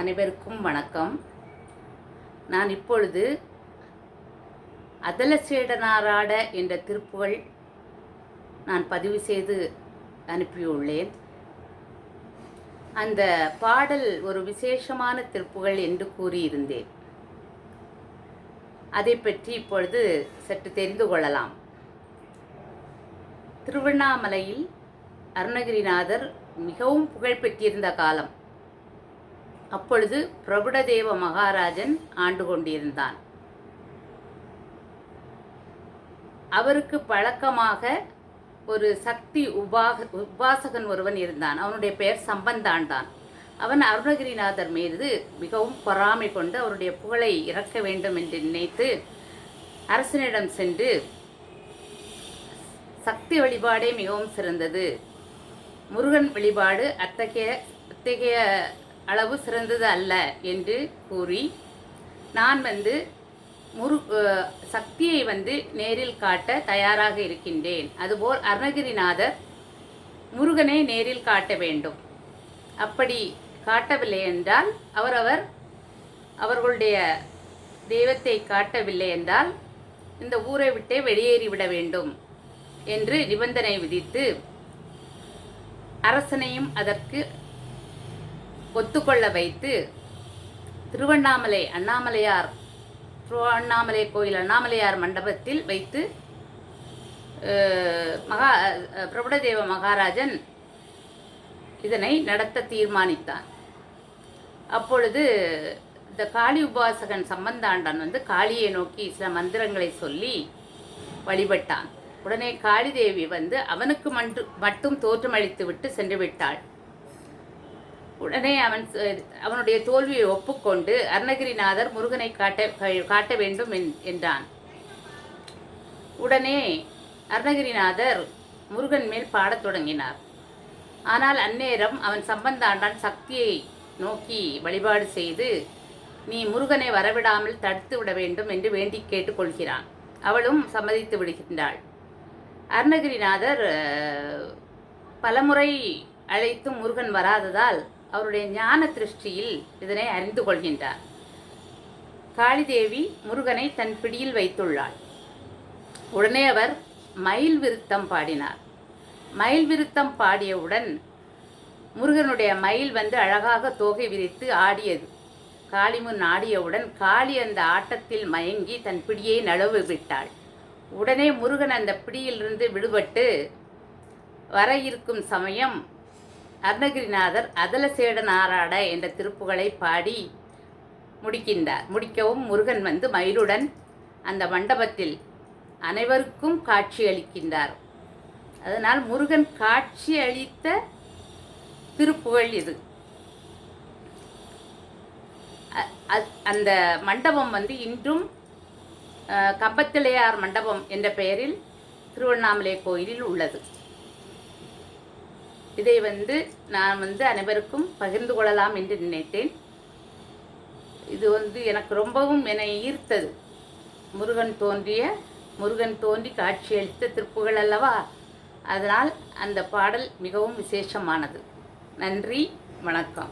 அனைவருக்கும் வணக்கம். நான் இப்பொழுது அதலசேடனாராட என்ற திருப்புகள் நான் பதிவு செய்து அனுப்பியுள்ளேன். அந்த பாடல் ஒரு விசேஷமான திருப்புகள் என்று கூறியிருந்தேன். அதை பற்றி இப்பொழுது சற்று தெரிந்து கொள்ளலாம். திருவண்ணாமலையில் அருணகிரிநாதர் மிகவும் புகழ் பெற்றிருந்த காலம். அப்பொழுது பிரபுடதேவ மகாராஜன் ஆண்டு கொண்டிருந்தான். அவருக்கு பழக்கமாக ஒரு சக்தி உபாக உபாசகன் ஒருவன் இருந்தான். அவனுடைய பெயர் சம்பந்தான் தான். அவன் அருணகிரிநாதர் மீது மிகவும் பொறாமை கொண்டு அவருடைய புகழை இறக்க வேண்டும் என்று நினைத்து அரசனிடம் சென்று சக்தி வழிபாடே மிகவும் சிறந்தது. முருகன் வழிபாடு அத்தகைய அத்தகைய அளவு சிறந்தது அல்ல என்று கூறி நான் வந்து முரு சக்தியை வந்து நேரில் காட்ட தயாராக இருக்கின்றேன். அதுபோல் அருணகிரிநாதர் முருகனை நேரில் காட்ட வேண்டும். அப்படி காட்டவில்லை என்றால் அவரவர் அவர்களுடைய தெய்வத்தை காட்டவில்லை என்றால் இந்த ஊரை விட்டே வெளியேறிவிட வேண்டும் என்று நிபந்தனை விதித்து அரசனையும் அதற்கு ஒத்துக்கொள்ள வைத்து திருவண்ணாமலை அண்ணாமலையார் திருவண்ணாமலை கோயில் அண்ணாமலையார் மண்டபத்தில் வைத்து மகா பிரபுடதேவ மகாராஜன் இதனை நடத்த தீர்மானித்தான். அப்பொழுது இந்த காளி உபாசகன் சம்பந்தாண்டன் வந்து காளியை நோக்கி சில மந்திரங்களை சொல்லி வழிபட்டான். உடனே காளிதேவி வந்து அவனுக்கு மன்று மட்டும் தோற்றமளித்து விட்டு சென்று விட்டாள். உடனே அவன் அவனுடைய தோல்வியை ஒப்புக்கொண்டு அருணகிரிநாதர் முருகனை காட்ட காட்ட வேண்டும் என்- என்றான். உடனே அருணகிரிநாதர் முருகன் மேல் பாடத் தொடங்கினார். ஆனால் அந்நேரம் அவன் சம்பந்தாண்டான் சக்தியை நோக்கி வழிபாடு செய்து நீ முருகனை வரவிடாமல் தடுத்து விட வேண்டும் என்று வேண்டி கேட்டுக்கொள்கிறான் அவளும் சம்மதித்து விடுகின்றாள். அருணகிரிநாதர் பலமுறை அழைத்தும் முருகன் வராததால் அவருடைய ஞான திருஷ்டியில் இதனை அறிந்து கொள்கின்றார். காளிதேவி முருகனை தன் பிடியில் வைத்துள்ளாள். உடனே அவர் மயில் விருத்தம் பாடினார். மயில் விருத்தம் பாடியவுடன் முருகனுடைய மயில் வந்து அழகாக தோகை விரித்து ஆடியது. காளிமுன் ஆடியவுடன் காளி அந்த ஆட்டத்தில் மயங்கி தன் பிடியை நழுவு விட்டாள். உடனே முருகன் அந்த பிடியிலிருந்து விடுபட்டு வர இருக்கும் சமயம் அருணகிரிநாதர் அதலசேடன் ஆராட என்ற திருப்புகளை பாடி முடிக்கின்றார். முடிக்கவும் முருகன் வந்து மயிலுடன் அந்த மண்டபத்தில் அனைவருக்கும் காட்சி அளிக்கின்றார். அதனால் முருகன் காட்சி அளித்த திருப்புகழ் இது. அ- அந்த மண்டபம் வந்து இன்றும் கம்பத்திலையார் மண்டபம் என்ற பெயரில் திருவண்ணாமலை கோயிலில் உள்ளது. இதை வந்து நான் வந்து அனைவருக்கும் பகிர்ந்து கொள்ளலாம் என்று நினைத்தேன். இது வந்து எனக்கு ரொம்பவும் என்னை ஈர்த்தது. முருகன் தோன்றிய முருகன் தோன்றி காட்சியளித்த திருப்புகள் அல்லவா? அதனால் அந்த பாடல் மிகவும் விசேஷமானது. நன்றி வணக்கம்.